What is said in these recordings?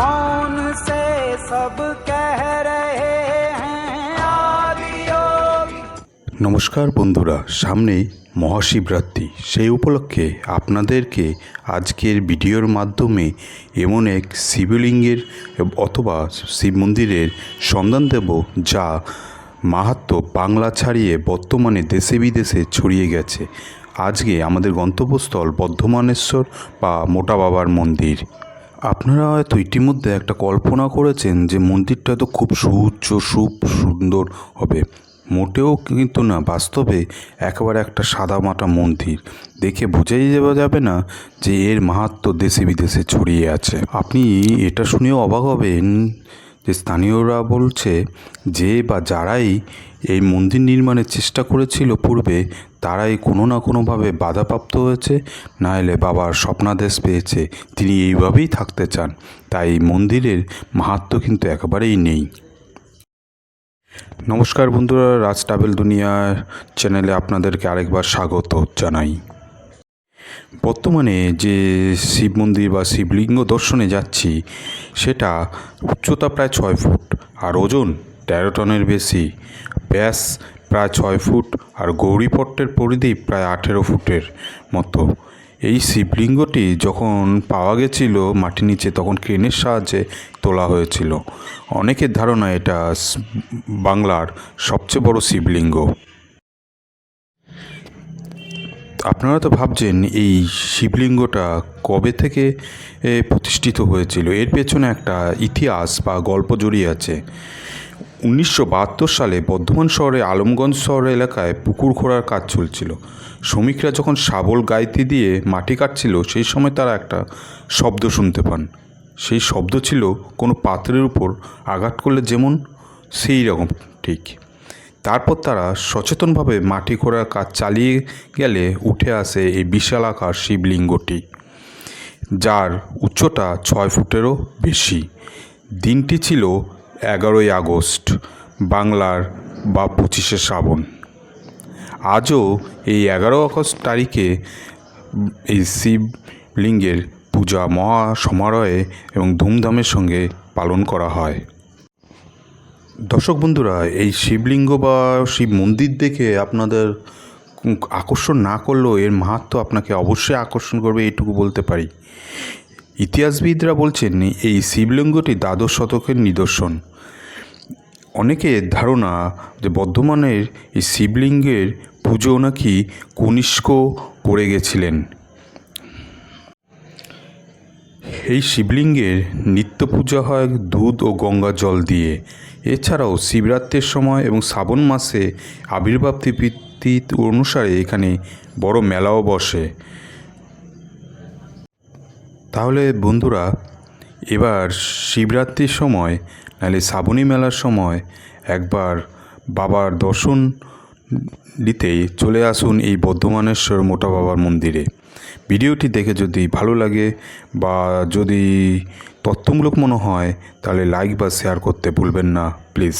मौन से सब कह रहे हैं आदियोगी নমস্কার বন্ধুরা সামনেই মহাশিবরাত্রি সেই উপলক্ষে আপনাদেরকে আজকের ভিডিওর মাধ্যমে এমন এক শিবলিঙ্গের অথবা শিব মন্দিরের সন্ধান দেব যা মাহাত্ম বাংলা ছাড়িয়ে বর্তমানে দেশে বিদেশে ছড়িয়ে গেছে আজকে আমাদের গন্তব্যস্থল বর্ধমানেশ্বর বা মোটা বাবার মন্দির আপনারা হয়তো ইতিমধ্যে একটা কল্পনা করেছেন যে মন্দিরটা তো খুব সুউচ্চ খুব সুন্দর হবে। মোটেও কিন্তু না, বাস্তবে একেবারে একটা সাদামাটা মন্দির। দেখে বোঝাই যাওয়া যাবে না যে এর মাহাত্ম দেশে বিদেশে ছড়িয়ে আছে। আপনি এটা শুনেও অবাক হবেন যে স্থানীয়রা বলছে যে বা যারাই এই মন্দির নির্মাণের চেষ্টা করেছিল পূর্বে, তারাই কোনো না কোনোভাবে বাধাপ্রাপ্ত হয়েছে না এলে বাবার স্বপ্নাদেশ পেয়েছে, তিনি এইভাবেই থাকতে চান। তাই মন্দিরের মাহাত্ম কিন্তু একেবারেই নেই। নমস্কার বন্ধুরা, রাজ ট্রাভেল দুনিয়ার চ্যানেলে আপনাদেরকে আরেকবার স্বাগত জানাই। বর্তমানে যে শিব মন্দির বা শিবলিঙ্গ দর্শনে যাচ্ছি, সেটা উচ্চতা প্রায় ছয় ফুট, আর ওজন তেরো টনের বেশি। ব্যাস, প্রায় ছয় ফুট আর গৌরীপট্টের পরিধি প্রায় আঠেরো ফুটের মতো। এই শিবলিঙ্গটি যখন পাওয়া গেছিল মাটির নিচে, তখন ক্রেনের সাহায্যে তোলা হয়েছিল। অনেকের ধারণা এটা বাংলার সবচেয়ে বড় শিবলিঙ্গ। আপনারা তো ভাবছেন এই শিবলিঙ্গটা কবে থেকে প্রতিষ্ঠিত হয়েছিল? এর পেছনে একটা ইতিহাস বা গল্প জড়িয়ে আছে। উনিশশো বাহাত্তর সালে বর্ধমান শহরে আলমগঞ্জ শহর এলাকায় পুকুর খোঁড়ার কাজ চলছিল। শ্রমিকরা যখন শাবল গাইতি দিয়ে মাটি কাটছিল, সেই সময় তারা একটা শব্দ শুনতে পান। সেই শব্দ ছিল কোনো পাত্রের উপর আঘাত করলে যেমন সেই রকম ঠিক। তারপর তারা সচেতনভাবে মাটি খোঁড়ার কাজ চালিয়ে গেলে উঠে আসে এই বিশাল আকার শিবলিঙ্গটি যার উচ্চতা ছয় ফুটেরও বেশি। দিনটি ছিল এগারোই আগস্ট, বাংলার বা পঁচিশে শ্রাবণ। আজও এই এগারো আগস্ট তারিখে এই শিবলিঙ্গের পূজা মহা সমারোহে এবং ধুমধামের সঙ্গে পালন করা হয়। দর্শক বন্ধুরা, এই শিবলিঙ্গ বা শিব মন্দির দেখে আপনাদের আকর্ষণ না করলেও এর মাহাত্ম আপনাকে অবশ্যই আকর্ষণ করবে, এইটুকু বলতে পারি। ইতিহাসবিদরা বলছেন, এই শিবলিঙ্গটি দ্বাদশ শতকের নিদর্শন। অনেকের ধারণা যে বর্ধমানের এই শিবলিঙ্গের পুজো নাকি কনিষ্ক করে গেছিলেন। এই শিবলিঙ্গের নিত্য পূজা হয় দুধ ও গঙ্গা জল দিয়ে। এছাড়াও শিবরাত্রির সময় এবং শ্রাবণ মাসে আবির্ভাব অনুসারে এখানে বড় মেলাও বসে। তাহলে বন্ধুরা, এবার শিবরাত্রির সময় নাহলে শ্রাবণী মেলার সময় একবার বাবার দর্শন দিতে চলে আসুন এই বর্ধমানেশ্বর মোটা বাবার মন্দিরে। ভিডিওটি দেখে যদি ভালো লাগে বা যদি তথ্যমূলক মনে হয়, তাহলে লাইক বা শেয়ার করতে ভুলবেন না প্লিজ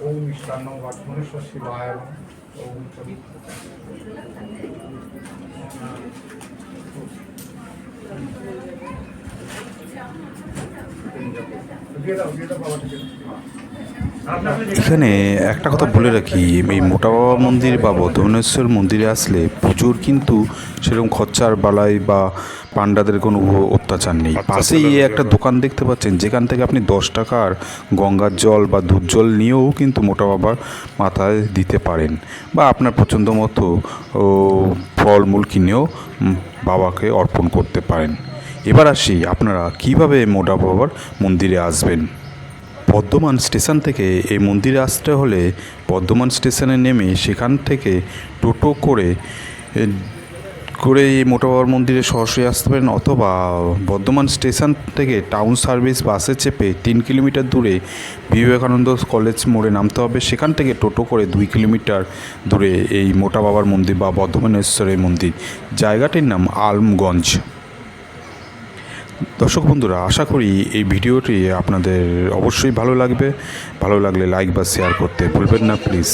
ওম মিষ্টান্ন বাটমনুষ্য শিবায় ওম দিয়ে দাও দিয়ে দাও বাবা এখানে একটা কথা বলে রাখি এই মোটা বাবা মন্দির বা বর্ধমানেশ্বর মন্দিরে আসলে পুজোর কিন্তু সেরকম খরচার বালাই বা পাণ্ডাদের কোনো অত্যাচার নেই। পাশেই একটা দোকান দেখতে পাচ্ছেন যেখান থেকে আপনি দশ টাকার গঙ্গার জল বা দুধ জল নিয়েও কিন্তু মোটা বাবার মাথায় দিতে পারেন বা আপনার পছন্দ মতো ফলমূল কিনেও বাবাকে অর্পণ করতে পারেন। এবার আসি আপনারা কীভাবে মোটা বাবার মন্দিরে আসবেন? বর্ধমান স্টেশন থেকে এই মন্দিরে আসতে হলে বর্ধমান স্টেশনে নেমে সেখান থেকে টোটো করে করে এই মোটা বাবার মন্দিরে সরাসরি আসতে পারেন অথবা বর্ধমান স্টেশন থেকে টাউন সার্ভিস বাসে চেপে তিন কিলোমিটার দূরে বিবেকানন্দ কলেজ মোড়ে নামতে হবে। সেখান থেকে টোটো করে দুই কিলোমিটার দূরে এই মোটা বাবার মন্দির বা বর্ধমানেশ্বরের মন্দির। জায়গাটির নাম আলমগঞ্জ। দর্শক বন্ধুরা, আশা করি এই ভিডিওটি আপনাদের অবশ্যই ভালো লাগবে। ভালো লাগলে লাইক বা শেয়ার করতে ভুলবেন না প্লিজ